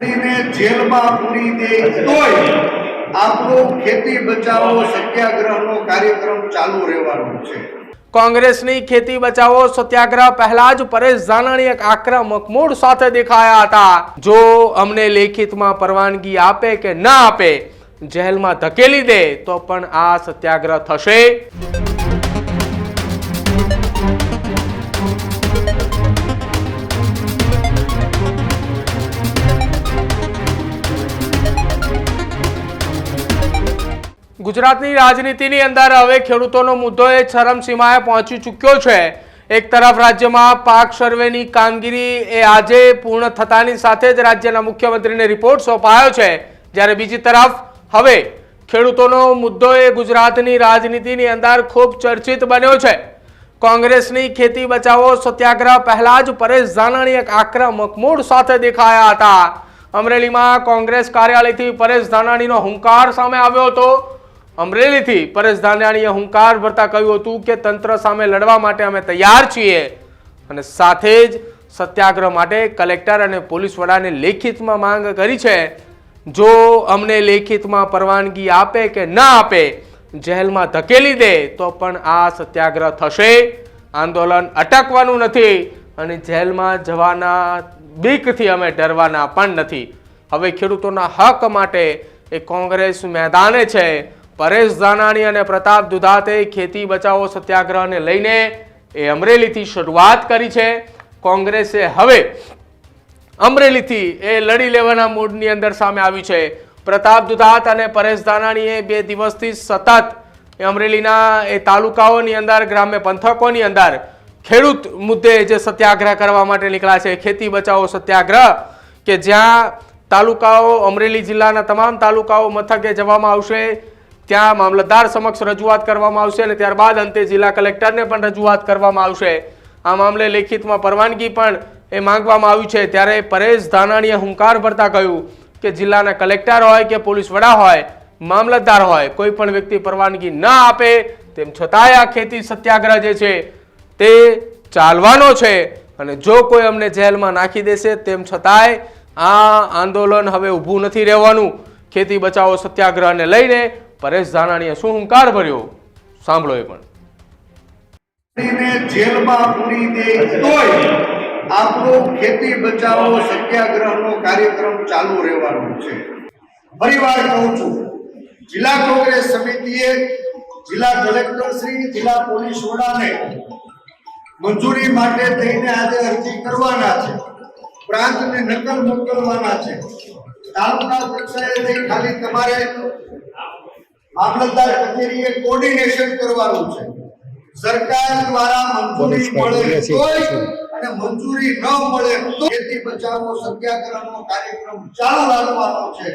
જેલમાં પૂરી દે તોય આપણો ખેતી બચાવો સત્યાગ્રહનો કાર્યક્રમ ચાલુ રહેવાનો છે. કોંગ્રેસની ખેતી બચાવો સત્યાગ્રહ પહેલા જ પરેશ ધાનાણી એક આક્રમક મૂડ સાથે દેખાયા હતા. જો અમને લેખિતમાં પરવાનગી આપે કે ના આપે, જેલમાં ધકેલી દે, તો પણ આ સત્યાગ્રહ થશે. ગુજરાતની રાજનીતિની અંદર હવે ખેડૂતોનો મુદ્દો એ ચરમસીમાએ પહોંચી ચૂક્યો છે. એક તરફ રાજ્યમાં પાક સર્વેની કામગીરી એ આજે પૂર્ણ થતાની સાથે જ રાજ્યના મુખ્યમંત્રીને રિપોર્ટ સોંપાયો છે. જ્યારે બીજી તરફ હવે ખેડૂતોનો મુદ્દો એ ગુજરાતની રાજનીતિની અંદર ખૂબ ચર્ચિત બન્યો છે. કોંગ્રેસની ખેતી બચાવો સત્યાગ્રહ પહેલા જ પરેશ ધાનાણી એક આક્રમક મૂડ સાથે દેખાયા હતા. અમરેલીમાં કોંગ્રેસ કાર્યાલયથી પરેશ ધાનાણીનો હુંકાર સામે આવ્યો હતો. અમરેલીથી પરેશ ધાનાણીએ હુંકાર ભરતા કહ્યું હતું કે તંત્ર સામે લડવા માટે અમે તૈયાર છીએ અને સાથે જ સત્યાગ્રહ માટે કલેક્ટર અને પોલીસ વડાને લેખિતમાં માંગ કરી છે. જો અમને લેખિતમાં પરવાનગી આપે કે ના આપે, જેલમાં ધકેલી દે, તો પણ આ સત્યાગ્રહ થશે. આંદોલન અટકવાનું નથી અને જેલમાં જવાના બીકથી અમે ડરવાના પણ નથી. હવે ખેડૂતોના હક માટે એ કોંગ્રેસ મેદાને છે. પરેશ ધાનાણી અને પ્રતાપ દુધાતે ખેતી બચાવો સત્યાગ્રહને લઈને એ અમરેલીથી શરૂઆત કરી છે. કોંગ્રેસે હવે અમરેલીથી એ લડી લેવાના મૂડની અંદર સામે આવ્યું છે. પ્રતાપ દુધાત અને પરેશ ધાનાણીએ બે દિવસથી સતત એ અમરેલીના એ તાલુકાઓની અંદર, ગ્રામ્ય પંથકોની અંદર ખેડૂત મુદ્દે જે સત્યાગ્રહ કરવા માટે નીકળ્યા છે, ખેતી બચાવો સત્યાગ્રહ, કે જ્યાં તાલુકાઓ, અમરેલી જિલ્લાના તમામ તાલુકાઓ મથકે જવામાં આવશે ત્યાં મામલતદાર સમક્ષ રજૂઆત કરવામાં આવશે અને ત્યારબાદ અંતે જિલ્લા કલેક્ટરને પણ રજૂઆત કરવામાં આવશે. આ મામલે લેખિતમાં પરવાનગી પણ એ માંગવામાં આવી છે. ત્યારે પરેશ ધાનાણીએ હુંકાર ભરતા કહ્યું કે જિલ્લાના કલેક્ટર હોય કે પોલીસ વડા હોય, મામલતદાર હોય, કોઈ પણ વ્યક્તિ પરવાનગી ન આપે, તેમ છતાંય આ ખેતી સત્યાગ્રહ જે છે તે ચાલવાનો છે અને જો કોઈ અમને જેલમાં નાખી દેશે, તેમ છતાંય આ આંદોલન હવે ઊભું નથી રહેવાનું. ખેતી બચાવો સત્યાગ્રહને લઈને પરેશ ધાનાણીએ શું હુંકાર ભર્યો? સાંભળો એ પણ. જેલમાં પૂરી દે તોય આપણો ખેતી બચાવો સત્યાગ્રહનો કાર્યક્રમ ચાલુ રહેવાનો છે. પરિવાર કહું છું, જિલ્લા કોંગ્રેસ સમિતિએ જિલ્લા કલેક્ટર શ્રી, જિલ્લા પોલીસ વડાને મંજૂરી માટે થઈને આજે અરજી કરવાના છે. પ્રાંતને નકલ મોકલવાના છે. તાલુકા કક્ષાએથી ખાલી તમારે મામલતદાર કચેરીએ કોર્ડિનેશન કરવાનું છે. સરકાર દ્વારા મંજૂરી મળે તો અને મંજૂરી ન મળે તો ખેતી બચાવો સત્યાગ્રહનો કાર્યક્રમ ચાલુ રાખવાનો છે.